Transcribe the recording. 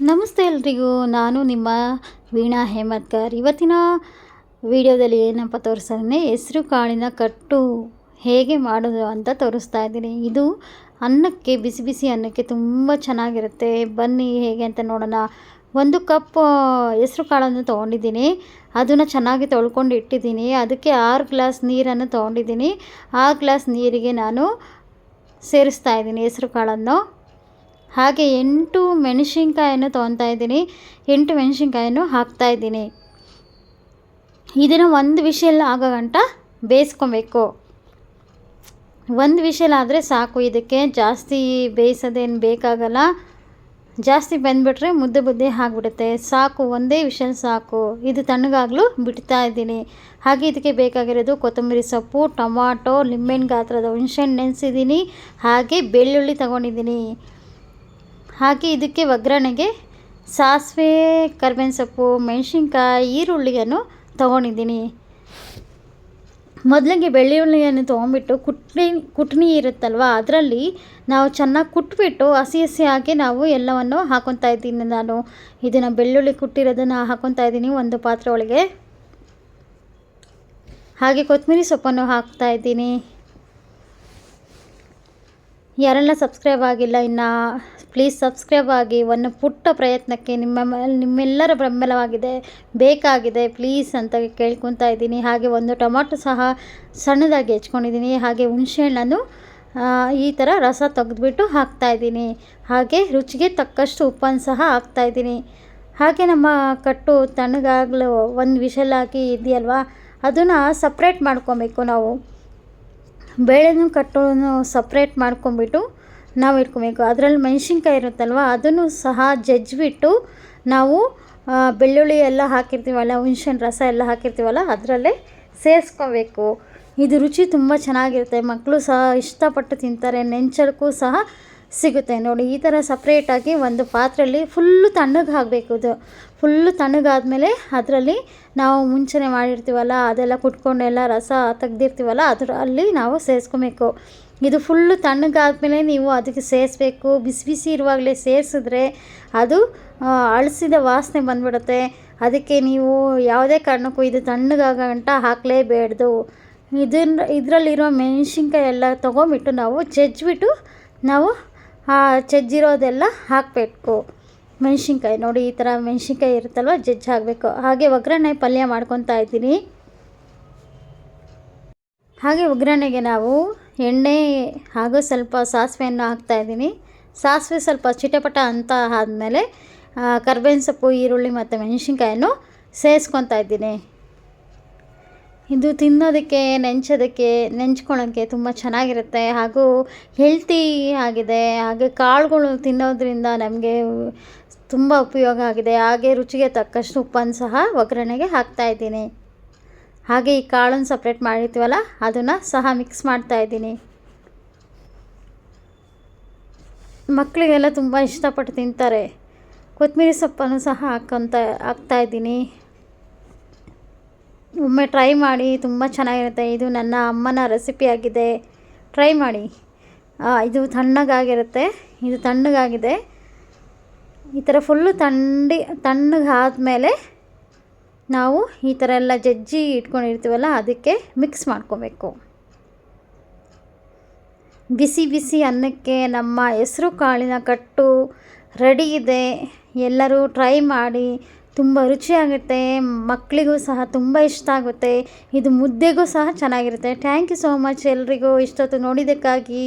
ನಮಸ್ತೆ ಎಲ್ರಿಗೂ, ನಾನು ನಿಮ್ಮ ವೀಣಾ ಹೇಮತ್ಕರ್ ಇವತ್ತಿನ ವಿಡಿಯೋದಲ್ಲಿ ಏನಪ್ಪ ತೋರಿಸ್ತಾನೆ ಹೆಸರು ಕಾಳಿನ ಕಟ್ಟು ಹೇಗೆ ಮಾಡೋದು ಅಂತ ತೋರಿಸ್ತಾ ಇದ್ದೀನಿ. ಇದು ಅನ್ನಕ್ಕೆ, ಬಿಸಿ ಬಿಸಿ ಅನ್ನಕ್ಕೆ ತುಂಬ ಚೆನ್ನಾಗಿರುತ್ತೆ. ಬನ್ನಿ, ಹೇಗೆ ಅಂತ ನೋಡೋಣ. ಒಂದು ಕಪ್ ಹೆಸರು ಕಾಳನ್ನು ತೊಗೊಂಡಿದ್ದೀನಿ. ಅದನ್ನು ಚೆನ್ನಾಗಿ ತೊಳ್ಕೊಂಡು ಇಟ್ಟಿದ್ದೀನಿ. ಅದಕ್ಕೆ ಆರು ಗ್ಲಾಸ್ ನೀರನ್ನು ತೊಗೊಂಡಿದ್ದೀನಿ. ಆರು ಗ್ಲಾಸ್ ನೀರಿಗೆ ನಾನು ಸೇರಿಸ್ತಾ ಇದ್ದೀನಿ ಹೆಸರು ಕಾಳನ್ನು. ಹಾಗೆ ಎಂಟು ಮೆಣಸಿನ್ಕಾಯನ್ನು ತೊಗೊತಾ ಇದ್ದೀನಿ. ಎಂಟು ಮೆಣಸಿನ್ಕಾಯನ್ನು ಹಾಕ್ತಾಯಿದ್ದೀನಿ ಇದನ್ನು ಒಂದು ವಿಷಲ್ ಆಗೋ ಗಂಟ ಬೇಯಿಸ್ಕೊಬೇಕು. ಒಂದು ವಿಷಲ್ ಆದರೆ ಸಾಕು. ಇದಕ್ಕೆ ಜಾಸ್ತಿ ಬೇಯಿಸೋದೇನು ಬೇಕಾಗಲ್ಲ. ಜಾಸ್ತಿ ಬೆಂದ್ಬಿಟ್ರೆ ಮುದ್ದೆ ಮುದ್ದೆ ಆಗಿಬಿಡುತ್ತೆ. ಸಾಕು, ಒಂದೇ ವಿಷಲ್ ಸಾಕು. ಇದು ತಣ್ಣಗಾಗಲೂ ಬಿಡ್ತಾ ಇದ್ದೀನಿ. ಹಾಗೆ ಇದಕ್ಕೆ ಬೇಕಾಗಿರೋದು ಕೊತ್ತಂಬರಿ ಸೊಪ್ಪು, ಟೊಮಾಟೊ, ಲಿಂಬೆಹಣ್ಣು ಗಾತ್ರದ ಹುಣಸೆಹಣ್ಣು ನೆನೆಸಿದ್ದೀನಿ. ಹಾಗೆ ಬೆಳ್ಳುಳ್ಳಿ ತಗೊಂಡಿದ್ದೀನಿ. ಹಾಗೆ ಇದಕ್ಕೆ ಒಗ್ಗರಣೆಗೆ ಸಾಸಿವೆ ಕರ್ಬೇವಿನ ಸೊಪ್ಪು ಮೆಣಸಿನ್ಕಾಯಿ, ಈರುಳ್ಳಿಯನ್ನು ತೊಗೊಂಡಿದ್ದೀನಿ. ಮೊದಲಿಗೆ ಬೆಳ್ಳುಳ್ಳಿಯನ್ನು ತೊಗೊಂಬಿಟ್ಟು ಕುಟ್ನಿ ಕುಟ್ನಿ ಇರುತ್ತಲ್ವ, ಅದರಲ್ಲಿ ನಾವು ಚೆನ್ನಾಗಿ ಕುಟ್ಬಿಟ್ಟು ಹಸಿ ಹಸಿಯಾಗಿ ನಾವು ಎಲ್ಲವನ್ನು ಹಾಕೊತಾ ಇದ್ದೀನಿ ನಾನು. ಇದನ್ನು ಬೆಳ್ಳುಳ್ಳಿ ಕುಟ್ಟಿರೋದನ್ನು ಹಾಕೊತಾ ಇದ್ದೀನಿ ಒಂದು ಪಾತ್ರೆ ಒಳಗೆ. ಹಾಗೆ ಕೊತ್ತಂಬರಿ ಸೊಪ್ಪನ್ನು ಹಾಕ್ತಾ ಇದ್ದೀನಿ. ಯಾರೆಲ್ಲ ಸಬ್ಸ್ಕ್ರೈಬ್ ಆಗಿಲ್ಲ ಇನ್ನು ಪ್ಲೀಸ್ ಸಬ್ಸ್ಕ್ರೈಬ್ ಆಗಿ ಒಂದು ಪುಟ್ಟ ಪ್ರಯತ್ನಕ್ಕೆ ನಿಮ್ಮ ನಿಮ್ಮೆಲ್ಲರ ಬೆಂಬಲವಾಗಿದೆ, ಬೇಕಾಗಿದೆ ಪ್ಲೀಸ್ ಅಂತ ಕೇಳ್ಕೊತಾ ಇದ್ದೀನಿ. ಹಾಗೆ ಒಂದು ಟೊಮಾಟೊ ಸಹ ಸಣ್ಣದಾಗಿ ಹೆಚ್ಕೊಂಡಿದ್ದೀನಿ. ಹಾಗೆ ಹುಣಸೆಹಣ್ಣನ್ನು ಈ ಥರ ರಸ ತೆಗೆದುಬಿಟ್ಟು ಹಾಕ್ತಾಯಿದ್ದೀನಿ ಹಾಗೆ ರುಚಿಗೆ ತಕ್ಕಷ್ಟು ಉಪ್ಪನ್ನು ಸಹ ಹಾಕ್ತಾಯಿದ್ದೀನಿ ಹಾಗೆ ನಮ್ಮ ಕಟ್ಟು ತಣ್ಣಗಾಗಲು ಒಂದು ವಿಷಲ್ ಹಾಕಿ ಇದೆಯಲ್ವಾ, ಅದನ್ನು ಸಪ್ರೇಟ್ ಮಾಡ್ಕೊಬೇಕು ನಾವು. ಬೇಳೆನೂ ಕಟ್ಟೋನು ಸಪ್ರೇಟ್ ಮಾಡ್ಕೊಂಬಿಟ್ಟು ನಾವು ಇಟ್ಕೋಬೇಕು. ಅದರಲ್ಲಿ ಮೆಣಸಿನ್ಕಾಯಿ ಇರುತ್ತಲ್ವ, ಅದನ್ನು ಸಹ ಜಜ್ಜಿಬಿಟ್ಟು ನಾವು ಬೆಳ್ಳುಳ್ಳಿ ಎಲ್ಲ ಹಾಕಿರ್ತೀವಲ್ಲ, ಹುಣ್ಸೆಹಣ್ಣು ರಸ ಎಲ್ಲ ಹಾಕಿರ್ತೀವಲ್ಲ, ಅದರಲ್ಲೇ ಸೇರಿಸ್ಕೋಬೇಕು. ಇದು ರುಚಿ ತುಂಬ ಚೆನ್ನಾಗಿರುತ್ತೆ. ಮಕ್ಕಳು ಸಹ ಇಷ್ಟಪಟ್ಟು ತಿಂತಾರೆ. ನೆಂಚಳಕ್ಕೂ ಸಹ ಸಿಗುತ್ತೆ. ನೋಡಿ, ಈ ಥರ ಸಪ್ರೇಟಾಗಿ ಒಂದು ಪಾತ್ರೆಯಲ್ಲಿ ಫುಲ್ಲು ತಣ್ಣಗೆ ಹಾಕಬೇಕು ಇದು. ಫುಲ್ಲು ತಣ್ಣಗಾದಮೇಲೆ ಅದರಲ್ಲಿ ನಾವು ಮುಂಚೆನೆ ಮಾಡಿರ್ತೀವಲ್ಲ, ಅದೆಲ್ಲ ಕುಟ್ಕೊಂಡೆಲ್ಲ ರಸ ತೆಗ್ದಿರ್ತೀವಲ್ಲ ಅದರ ಅಲ್ಲಿ ನಾವು ಸೇರಿಸ್ಕೊಬೇಕು. ಇದು ಫುಲ್ಲು ತಣ್ಣಗಾದಮೇಲೆ ನೀವು ಅದಕ್ಕೆ ಸೇರಿಸ್ಬೇಕು. ಬಿಸಿ ಬಿಸಿ ಇರುವಾಗಲೇ ಸೇರಿಸಿದ್ರೆ ಅದು ಅಳಿಸಿದ ವಾಸನೆ ಬಂದ್ಬಿಡುತ್ತೆ. ಅದಕ್ಕೆ ನೀವು ಯಾವುದೇ ಕಾರಣಕ್ಕೂ ಇದು ತಣ್ಣಗಾಗೋ ಗಂಟ ಹಾಕಲೇಬೇಡ್ದು. ಇದನ್ನ, ಇದರಲ್ಲಿರೋ ಮೆಣಸಿನ್ಕಾಯಿ ಎಲ್ಲ ತೊಗೊಂಬಿಟ್ಟು ನಾವು ಜಜ್ಜಿಬಿಟ್ಟು ನಾವು ಆ ಜಜ್ಜಿರೋದೆಲ್ಲ ಹಾಕಬೇಕು. ಮೆಣಸಿನ್ಕಾಯಿ ನೋಡಿ ಈ ಥರ ಮೆಣಸಿನ್ಕಾಯಿ ಇರುತ್ತಲ್ವ, ಜಜ್ಜಿ ಹಾಕಬೇಕು. ಹಾಗೆ ಒಗ್ಗರಣೆ ಪಲ್ಯ ಮಾಡ್ಕೊತಾ ಇದ್ದೀನಿ. ಹಾಗೆ ಒಗ್ಗರಣೆಗೆ ನಾವು ಎಣ್ಣೆ ಹಾಗೂ ಸ್ವಲ್ಪ ಸಾಸಿವೆಯನ್ನು ಹಾಕ್ತಾಯಿದ್ದೀನಿ ಸಾಸಿವೆ ಸ್ವಲ್ಪ ಚಿಟಪಟ ಅಂತ ಆದಮೇಲೆ ಕರ್ಬೇವಿನ ಸೊಪ್ಪು, ಈರುಳ್ಳಿ ಮತ್ತು ಮೆಣಸಿನ್ಕಾಯನ್ನು ಸೇರಿಸ್ಕೊತಾ ಇದ್ದೀನಿ. ಇದು ತಿನ್ನೋದಕ್ಕೆ, ನೆಂಚೋದಕ್ಕೆ ನೆಂಚ್ಕೊಳ್ಳೋಕ್ಕೆ ತುಂಬ ಚೆನ್ನಾಗಿರುತ್ತೆ. ಹಾಗೂ ಹೆಲ್ತಿ ಆಗಿದೆ. ಹಾಗೆ ಕಾಳುಗಳು ತಿನ್ನೋದ್ರಿಂದ ನಮಗೆ ತುಂಬ ಉಪಯೋಗ ಆಗಿದೆ. ಹಾಗೆ ರುಚಿಗೆ ತಕ್ಕಷ್ಟು ಉಪ್ಪನ್ನು ಸಹ ಒಗ್ಗರಣೆಗೆ ಹಾಕ್ತಾಯಿದ್ದೀನಿ ಹಾಗೆ ಈ ಕಾಳನ್ನು ಸಪ್ರೇಟ್ ಮಾಡಿರ್ತೀವಲ್ಲ, ಅದನ್ನು ಸಹ ಮಿಕ್ಸ್ ಮಾಡ್ತಾಯಿದ್ದೀನಿ ಮಕ್ಕಳಿಗೆಲ್ಲ ತುಂಬ ಇಷ್ಟಪಟ್ಟು ತಿಂತಾರೆ. ಕೊತ್ತಂಬರಿ ಸೊಪ್ಪನ್ನು ಸಹ ಹಾಕ್ಕೊತ ಹಾಕ್ತಾಯಿದ್ದೀನಿ ಒಮ್ಮೆ ಟ್ರೈ ಮಾಡಿ, ತುಂಬ ಚೆನ್ನಾಗಿರುತ್ತೆ. ಇದು ನನ್ನ ಅಮ್ಮನ ರೆಸಿಪಿ ಆಗಿದೆ. ಟ್ರೈ ಮಾಡಿ. ಇದು ತಣ್ಣಗಾಗಿರುತ್ತೆ. ಇದು ತಣ್ಣಗಾಗಿದೆ. ಈ ಥರ ಫುಲ್ಲು ತಣ್ಣಿ ಆದಮೇಲೆ ನಾವು ಈ ಥರ ಎಲ್ಲ ಜಜ್ಜಿ ಇಟ್ಕೊಂಡಿರ್ತೀವಲ್ಲ, ಅದಕ್ಕೆ ಮಿಕ್ಸ್ ಮಾಡ್ಕೋಬೇಕು. ಬಿಸಿ ಬಿಸಿ ಅನ್ನಕ್ಕೆ ನಮ್ಮ ಹೆಸರು ಕಾಳಿನ ಕಟ್ಟು ರೆಡಿ ಇದೆ. ಎಲ್ಲರೂ ಟ್ರೈ ಮಾಡಿ. ತುಂಬ ರುಚಿಯಾಗುತ್ತೆ ಮಕ್ಕಳಿಗೂ ಸಹ ತುಂಬ ಇಷ್ಟ ಆಗುತ್ತೆ. ಇದು ಮುದ್ದೆಗೂ ಸಹ ಚೆನ್ನಾಗಿರುತ್ತೆ. ಥ್ಯಾಂಕ್ ಯು ಸೋ ಮಚ್ ಎಲ್ರಿಗೂ ಇಷ್ಟೊತ್ತು ನೋಡಿದ್ದಕ್ಕಾಗಿ.